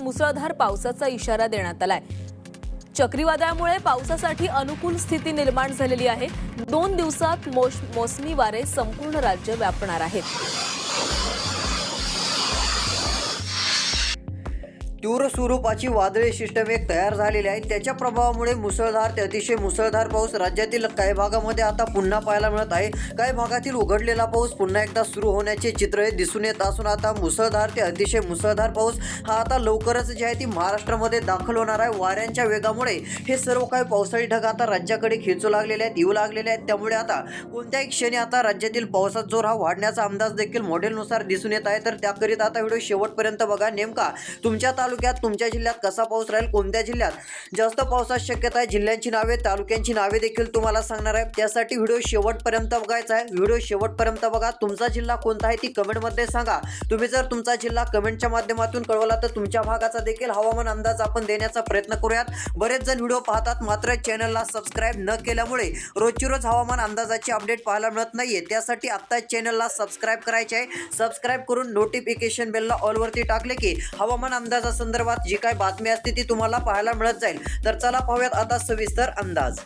मुसळधार पावसाचा इशारा देण्यात आलाय. चक्रीवादळामुळे पावसासाठी अनुकूल स्थिती निर्माण झालेली आहे. दोन दिवसात मोस मोसमी वारे संपूर्ण राज्य व्यापणार आहेत. तीव्र स्वरूपाची वादळी सिस्टम एक तयार झालेली आहे त्याच्या प्रभावामुळे मुसळधार ते अतिशय मुसळधार पाऊस राज्यातील काही भागामध्ये आता पुन्हा पाहायला मिळत आहे. काही भागातील उघडलेला पाऊस पुन्हा एकदा सुरू होण्याचे चित्र हे दिसून येत असून आता मुसळधार ते अतिशय मुसळधार पाऊस हा आता लवकरच जे आहे ती महाराष्ट्रामध्ये दाखल होणार आहे. वाऱ्यांच्या वेगामुळे हे सर्व काही पावसाळी ढग आता राज्याकडे खेचू लागलेले आहेत येऊ लागलेले आहेत. त्यामुळे आता कोणत्याही क्षणी आता राज्यातील पावसाचा जोर हा वाढण्याचा अंदाज देखील मॉडेलनुसार दिसून येत आहे. तर त्याकरिता आता व्हिडिओ शेवटपर्यंत बघा. नेमका तुमच्या तालुक्यात तुमच्या जिल्ह्यात कसा पाऊस राहील कोणत्या जिल्ह्यात? जास्त पावसाची शक्यता आहे जिल्ह्यांची नावे तालुक्यांची नावे देखील तुम्हाला सांगणार आहे. त्यासाठी व्हिडिओ शेवटपर्यंत बघायचा आहे. व्हिडिओ शेवटपर्यंत बघा. तुमचा जिल्हा कोणता आहे ती कमेंटमध्ये सांगा. तुम्ही जर तुमचा जिल्हा कमेंटच्या माध्यमातून कळवला तर तुमच्या भागाचा देखील हवामान अंदाज आपण देण्याचा प्रयत्न करूयात. बरेच जण व्हिडिओ पाहतात मात्र चॅनलला सबस्क्राईब न केल्यामुळे रोजची रोज हवामान अंदाजाची अपडेट पाहायला मिळत नाहीये. त्यासाठी आत्ता चॅनलला सबस्क्राईब करायचे आहे. सबस्क्राईब करून नोटिफिकेशन बेलला ऑलवरती टाकले की हवामान संदर्भात जी काही बातमी असते ती तुम्हाला पाहायला मिळत जाईल. तर चला पाहूयात आता सविस्तर अंदाज.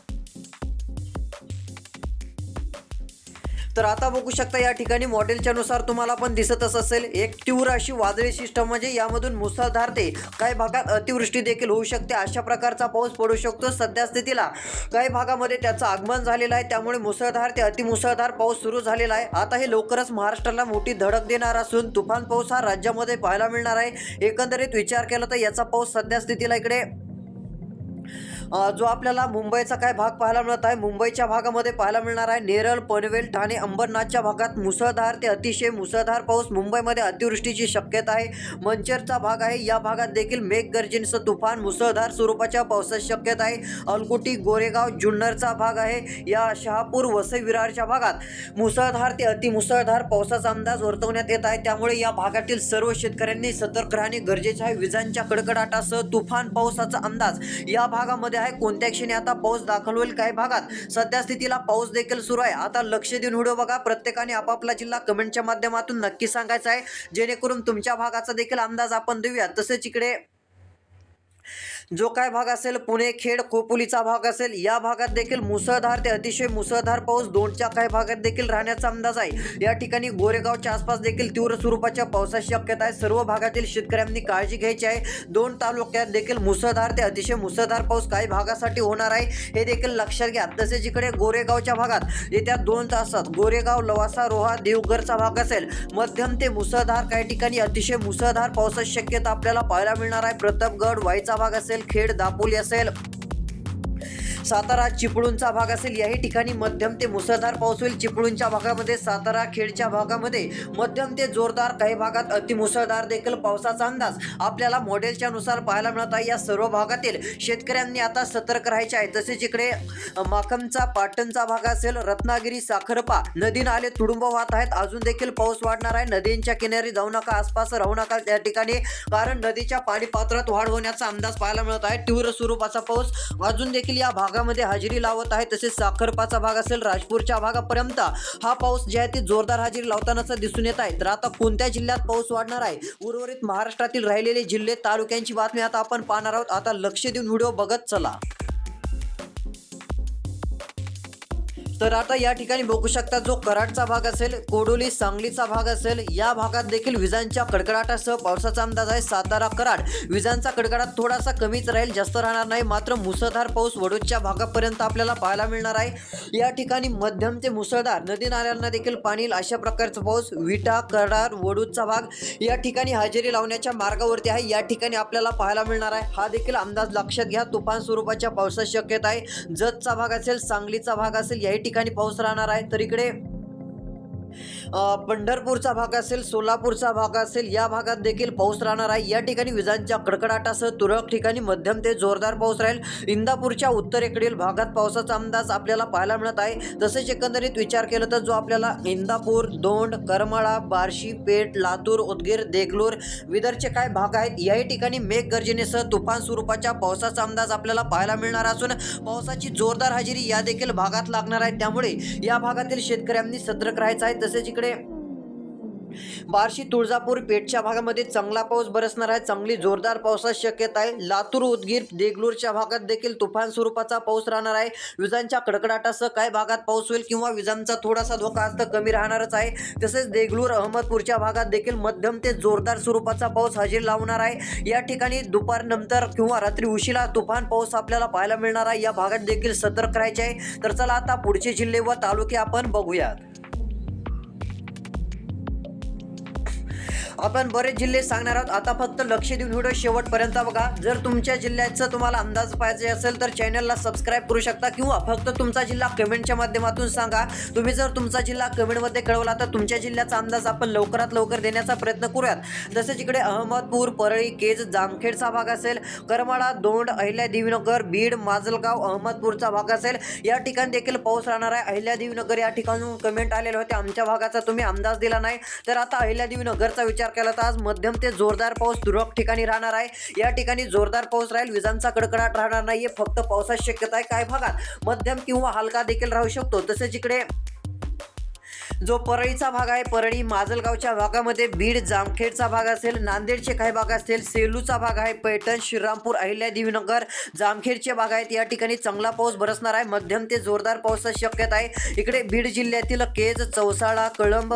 तर आता बघू शकता या ठिकाणी मॉडेलच्या नुसार तुम्हाला पण दिसतच असेल. एक तीव्र अशी वादळी सिस्टम म्हणजे यामधून मुसळधार ते काही भागात अतिवृष्टी देखील होऊ शकते. अशा प्रकारचा पाऊस पडू शकतो सध्या स्थितीला. काही भागामध्ये त्याचं आगमन झालेलं आहे. त्यामुळे मुसळधार ते अतिमुसळधार पाऊस सुरू झालेला आहे. आता हे लवकरच महाराष्ट्राला मोठी धडक देणार असून तुफान पाऊस हा राज्यामध्ये पाहायला मिळणार आहे. एकंदरीत विचार केला तर याचा पाऊस सध्या स्थितीला इकडे जो आपल्याला मुंबईचा काय भाग पाहायला मिळत आहे मुंबईच्या भागामध्ये पाहायला मिळणार आहे नेरळ पनवेल ठाणे अंबरनाथच्या भागात मुसळधार ते अतिशय मुसळधार पाऊस मुंबईमध्ये अतिवृष्टीची शक्यता आहे. मंचरचा भाग आहे या भागात देखील मेघगर्जनेसह तुफान मुसळधार स्वरूपाच्या पावसाची शक्यता आहे. अलकुटी गोरेगाव जुन्नरचा भाग आहे या शहापूर वसई विरारच्या भागात मुसळधार ते अतिमुसळधार पावसाचा अंदाज वर्तवण्यात येत आहे. त्यामुळे या भागातील सर्व शेतकऱ्यांनी सतर्क राहणे गरजेचे आहे. विजांच्या कडकडाटासह तुफान पावसाचा अंदाज या भागामध्ये आहे. कोणत्या क्षणी आता पाऊस दाखल होईल काही भागात? सध्या स्थितीला पाऊस देखील सुरू आहे. आता लक्ष देऊन व्हिडिओ बघा. प्रत्येकाने आपापला जिल्हा कमेंटच्या माध्यमातून नक्की सांगायचा आहे. जेणेकरून तुमच्या भागाचा देखील अंदाज आपण देऊया तसेच इकडे जो काय भाग असेल पुणे खेड खोपोलीचा भाग असेल या भागात देखील मुसळधार ते अतिशय मुसळधार पाऊस दोनच्या काही भागात देखील राहण्याचा अंदाज आहे. या ठिकाणी गोरेगावच्या आसपास देखील तीव्र स्वरूपाच्या पावसाची शक्यता आहे. सर्व भागातील शेतकऱ्यांनी काळजी घ्यायची आहे. दोन तालुक्यात देखील मुसळधार ते अतिशय मुसळधार पाऊस काही भागासाठी होणार आहे. हे देखील लक्षात घ्या. तसेच इकडे गोरेगावच्या भागात येत्या दोन तासात गोरेगाव लवासा रोहा देवघरचा भाग असेल मध्यम ते मुसळधार काही ठिकाणी अतिशय मुसळधार पावसाची शक्यता आपल्याला पाहायला मिळणार आहे. प्रतापगड वाईचा भाग असेल खेड दापोली असेल सातारा चिपळूणचा भाग असेल याही ठिकाणी मध्यम ते मुसळधार पाऊस होईल. चिपळूणच्या भागामध्ये सातारा खेडच्या भागामध्ये मध्यम ते जोरदार काही भागात अतिमुसळधार देखील पावसाचा अंदाज आपल्याला मॉडेलच्या नुसार पाहायला मिळत आहे. या सर्व भागातील शेतकऱ्यांनी आता सतर्क राहायचे आहे. तसेच इकडे माखमचा पाटणचा भाग असेल रत्नागिरी साखरपा नदी नाले तुडुंब वाहत आहेत. अजून देखील पाऊस वाढणार आहे. नदींच्या किनारी जाऊ नका आसपास राहू नका त्या ठिकाणी कारण नदीच्या पाणी पात्रात वाढ होण्याचा अंदाज पाहायला मिळत आहे. तीव्र स्वरूपाचा पाऊस अजून देखील या भाग भागामध्ये हजेरी लावत आहे. तसेच साखरपाचा भाग असेल राजपूरच्या भागापर्यंत हा पाऊस जे आहे ते जोरदार हजेरी लावतानाचा दिसून येत आहे. तर आता कोणत्या जिल्ह्यात पाऊस वाढणार आहे? उर्वरित महाराष्ट्रातील राहिलेले जिल्हे तालुक्यांची बातमी आता आपण पाहणार आहोत. आता लक्ष देऊन व्हिडिओ बघत चला. तर आता या ठिकाणी बघू शकता जो कराडचा भाग असेल कोडोली सांगलीचा भाग असेल या भागात देखील विजांच्या कडकडाटासह पावसाचा अंदाज आहे. सातारा कराड विजांचा कडकडाट थोडासा कमीच राहील जास्त राहणार नाही. मात्र मुसळधार पाऊस वडोदच्या भागापर्यंत आपल्याला पाहायला मिळणार आहे. या ठिकाणी मध्यम ते मुसळधार नदी नाल्यांना देखील पाणी अशा प्रकारचा पाऊस विटा कराड वडूदचा भाग या ठिकाणी हजेरी लावण्याच्या मार्गावरती आहे. या ठिकाणी आपल्याला पाहायला मिळणार आहे. हा देखील अंदाज लक्षात घ्या. तुफान स्वरूपाच्या पावसाची शक्यता आहे. जतचा भाग असेल सांगलीचा भाग असेल याही ठिकाणी ठिकाणी पाऊस राहणार आहे. तर इकडे पंढरपूरचा भाग असेल सोलापूरचा भाग असेल या भागात देखील पाऊस राहणार आहे. या ठिकाणी विजांच्या कडकडाटासह तुरळक ठिकाणी मध्यम ते जोरदार पाऊस राहील. इंदापूरच्या उत्तरेकडील भागात पावसाचा अंदाज आपल्याला पाहायला मिळत आहे. तसेच एकंदरीत विचार केला तर जो आपल्याला इंदापूर दोंड करमाळा बार्शी पेठ लातूर उदगीर देगलूर विदर्भचे काय भाग आहेत याही ठिकाणी मेघगर्जनेसह तुफान स्वरूपाच्या पावसाचा अंदाज आपल्याला पाहायला मिळणार असून पावसाची जोरदार हजेरी या देखील भागात लागणार आहे. त्यामुळे या भागातील शेतकऱ्यांनी सतर्क राहायचं आहे. तसेच इकडे बार्शी तुळजापूर पेठच्या भागामध्ये चांगला पाऊस बरसणार आहे. चांगली जोरदार पावसाची शक्यता आहे. लातूर उदगीर देगलूरच्या भागात देखील तुफान स्वरूपाचा पाऊस राहणार आहे. विजांच्या कडकडाटासह काही भागात पाऊस होईल किंवा विजांचा थोडासा धोका आज तर कमी राहणारच आहे. तसेच देगलूर अहमदपूरच्या भागात देखील मध्यम ते जोरदार स्वरूपाचा पाऊस हजेरी लावणार आहे. या ठिकाणी दुपारनंतर किंवा रात्री उशिरा तुफान पाऊस आपल्याला पाहायला मिळणार आहे. या भागात देखील सतर्क राहायचे आहे. तर चला आता पुढचे जिल्हे व तालुके आपण बघूयात. आपण बरेच जिल्हे सांगणार आहोत. आता फक्त लक्ष देऊन व्हिडिओ शेवटपर्यंत बघा. जर तुमच्या जिल्ह्याचं तुम्हाला अंदाज पाहिजे असेल तर चॅनलला सबस्क्राईब करू शकता किंवा फक्त तुमचा जिल्हा कमेंटच्या माध्यमातून सांगा. तुम्ही जर तुमचा जिल्हा कमेंटमध्ये कळवला तर तुमच्या जिल्ह्याचा अंदाज आपण लवकरात लवकर देण्याचा प्रयत्न करूयात. जसे जिकडे अहमदपूर परळी केज जामखेडचा भाग असेल करमाळा दोंड अहिल्यादेवीनगर बीड माजलगाव अहमदपूरचा भाग असेल या ठिकाणी देखील पाऊस राहणार आहे. अहिल्यादेवीनगर या ठिकाणून कमेंट आलेले होते. आमच्या भागाचा तुम्ही अंदाज दिला नाही. तर आता अहिल्यादेवीनगरचा विचार केला तर आज मध्यम ते जोरदार पाऊस तुरळक ठिकाणी राहणार आहे. या ठिकाणी जोरदार पाऊस राहील विजांचा कडकडाट राहणार नाहीये फक्त पावसाची शक्यता आहे. काय भागात मध्यम किंवा हलका देखील राहू शकतो. तसेच इकडे जो परळीचा भाग आहे परळी माजलगावच्या भागामध्ये बीड जामखेडचा भाग असेल नांदेडचे काही भाग असतील सेलूचा भाग आहे पैठण श्रीरामपूर अहिल्यादेवीनगर जामखेडचे भाग आहेत. या ठिकाणी चांगला पाऊस बरसणार आहे. मध्यम ते जोरदार पावसाची शक्यता आहे. इकडे बीड जिल्ह्यातील केज चौसाळा कळंब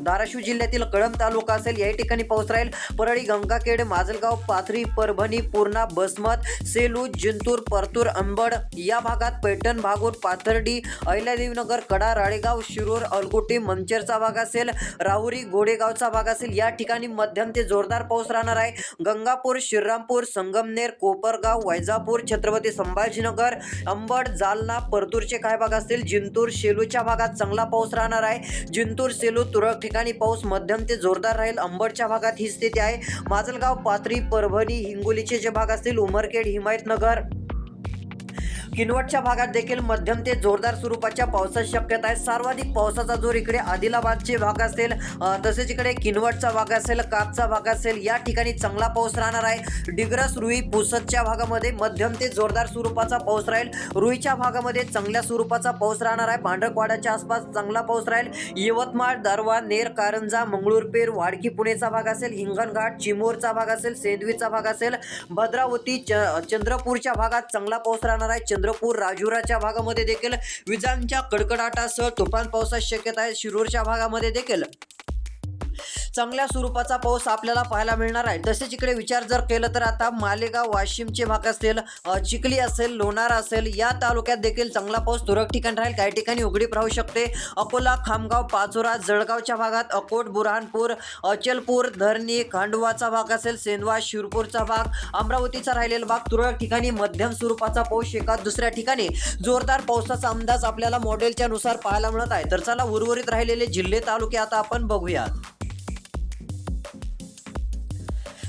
धाराशिव जिल्ह्यातील कळंब तालुका असेल या ठिकाणी पाऊस राहील. परळी गंगाखेड माजलगाव पाथरी परभणी पूर्णा बसमत सेलू जिंतूर परतूर अंबड या भागात पैठण भागूर पाथर्डी अहिल्यादेवीनगर कडा राळेगाव शिरूर अलगुट मंचरचा भाग असेल राहुरी गोडेगावचा भाग असेल या ठिकाणी मध्यम ते जोरदार पाऊस राहणार आहे. गंगापूर श्रीरामपूर संगमनेर कोपरगाव वैजापूर छत्रपती संभाजीनगर अंबड जालना परतूरचे काय भाग असतील? जिंतूर सेलूच्या भागात चांगला पाऊस राहणार आहे. जिंतूर सेलू तुरळक ठिकाणी पाऊस मध्यम ते जोरदार राहील. अंबडच्या भागात ही स्थिती आहे. माजलगाव पाथरी परभणी हिंगोलीचे जे भाग असतील उमरखेड हिमायतनगर किनवटच्या भागात देखील मध्यम ते जोरदार स्वरूपाच्या पावसाची शक्यता आहे. सर्वाधिक पावसाचा जोर इकडे आदिलाबादचे भाग असेल तसेच इकडे किनवटचा भाग असेल कापचा भाग असेल या ठिकाणी चांगला पाऊस राहणार आहे. डिग्रस रुई पुसदच्या भागामध्ये मध्यम ते जोरदार स्वरूपाचा पाऊस राहील. रुईच्या भागामध्ये चांगल्या स्वरूपाचा पाऊस राहणार आहे. भांडरकवाड्याच्या आसपास चांगला पाऊस राहील. यवतमाळ दारवा नेर कारंजा मंगळूरपेर वाडकी पुणेचा भाग असेल हिंगणघाट चिमोरचा भाग असेल सेंदवीचा भाग असेल भद्रावती च चंद्रपूरच्या भागात चांगला पाऊस राहणार आहे. चंद्रपूर राजुराच्या भागामध्ये देखील विजांच्या कडकडाटासह तुफान पावसाची शक्यता आहे. शिरूरच्या भागामध्ये देखील. चांगल्या स्वरूपाचा पाऊस आपल्याला पाहायला मिळणार आहे. तसेच इकडे विचार जर केलं तर आता मालेगाव वाशिमचे भाग असेल चिखली असेल लोणार असेल या तालुक्यात देखील चांगला पाऊस तुरळक ठिकाणी राहील. काही ठिकाणी उघडीप राहू शकते. अकोला खामगाव पाचोरा जळगावच्या भागात अकोट बुरहानपूर अचलपूर धरणी खांडवाचा भाग असेल सेंदवा शिरपूरचा भाग अमरावतीचा राहिलेला भाग तुरळक ठिकाणी मध्यम स्वरूपाचा पाऊस एका दुसऱ्या ठिकाणी जोरदार पावसाचा अंदाज आपल्याला मॉडेलच्या नुसार पाहायला मिळत आहे. तर चला उर्वरित राहिलेले जिल्हे तालुके आता आपण बघूयात.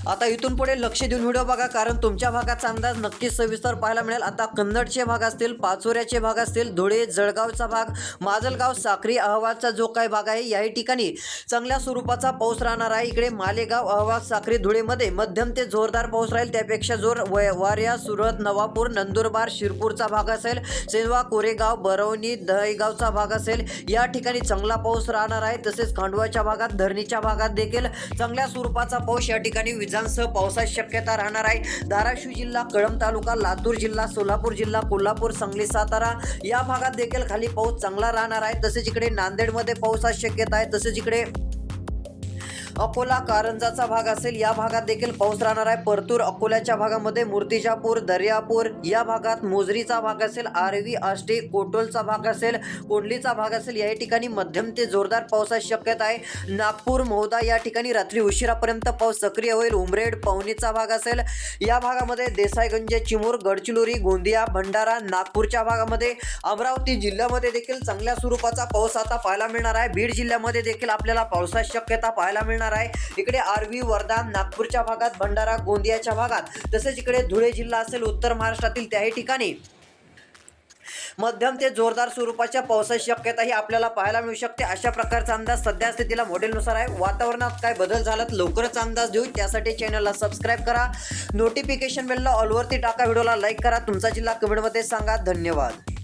आता इथून पुढे लक्ष देऊन व्हिडिओ बघा कारण तुमच्या भागाचा अंदाज नक्कीच सविस्तर पाहायला मिळेल. आता कन्नडचे भाग असतील पाचोऱ्याचे भाग असतील धुळे जळगावचा भाग माजलगाव साक्री अहवालचा जो काही भाग आहे याही ठिकाणी चांगल्या स्वरूपाचा पाऊस राहणार आहे. इकडे मालेगाव अहवाल साक्री धुळेमध्ये मध्यम ते जोरदार पाऊस राहील. त्यापेक्षा जोर वय- वाऱ्या सुरत नवापूर नंदुरबार शिरपूरचा भाग असेल सेनवा कोरेगाव बरवणी दहेगावचा भाग असेल या ठिकाणी चांगला पाऊस राहणार आहे. तसेच खांडवाच्या भागात धरणीच्या भागात देखील चांगल्या स्वरूपाचा पाऊस या ठिकाणी विजांसह पावसाची शक्यता राहणार आहे. धाराशिव जिल्हा कळंब तालुका लातूर जिल्हा सोलापूर जिल्हा कोल्हापूर सांगली सातारा या भागात देखील खाली पाऊस चांगला राहणार आहे. तसेच इकडे नांदेडमध्ये पावसाची शक्यता आहे. तसेच इकडे अकोला कारंजाचा भाग असेल या भागात देखील पाऊस राहणार आहे. परतूर अकोल्याच्या भागामध्ये मूर्तिजापूर दर्यापूर या भागात मोजरीचा भाग असेल आरवी आष्टी कोटोलचा भाग असेल कोंडलीचा भाग असेल. याही ठिकाणी मध्यम ते जोरदार पावसाची शक्यता आहे. नागपूर मोहदा या ठिकाणी रात्री उशिरापर्यंत पाऊस सक्रिय होईल. उमरेड पवनीचा भाग असेल. या भागामध्ये देसाईगंज चिमूर गडचिरोली गोंदिया भंडारा नागपूरच्या भागामध्ये अमरावती जिल्ह्यामध्ये देखील चांगल्या स्वरूपाचा पाऊस आता पाहायला मिळणार आहे. बीड जिल्ह्यामध्ये देखील आपल्याला पावसाची शक्यता पाहायला मिळणार आहे. इकडे आरवी वर्धा नागपूरच्या भागात भंडारा गोंदियाच्या भागात तसेच इकडे धुळे जिल्हा असेल उत्तर महाराष्ट्रातील त्याही ठिकाणी. मध्यम ते जोरदार स्वरूपाच्या पावसाची शक्यताही आपल्याला पाहायला मिळू शकते. अशा प्रकारचा अंदाज सध्या स्थितीला मॉडेलनुसार आहे. वातावरणात काय बदल झाला तर लवकरच अंदाज देऊ त्यासाठी चॅनलला सबस्क्राईब करा. नोटिफिकेशन बेलला ऑलवरती टाका व्हिडिओला लाईक करा. तुमचा जिल्हा कमेंटमध्ये सांगा. धन्यवाद.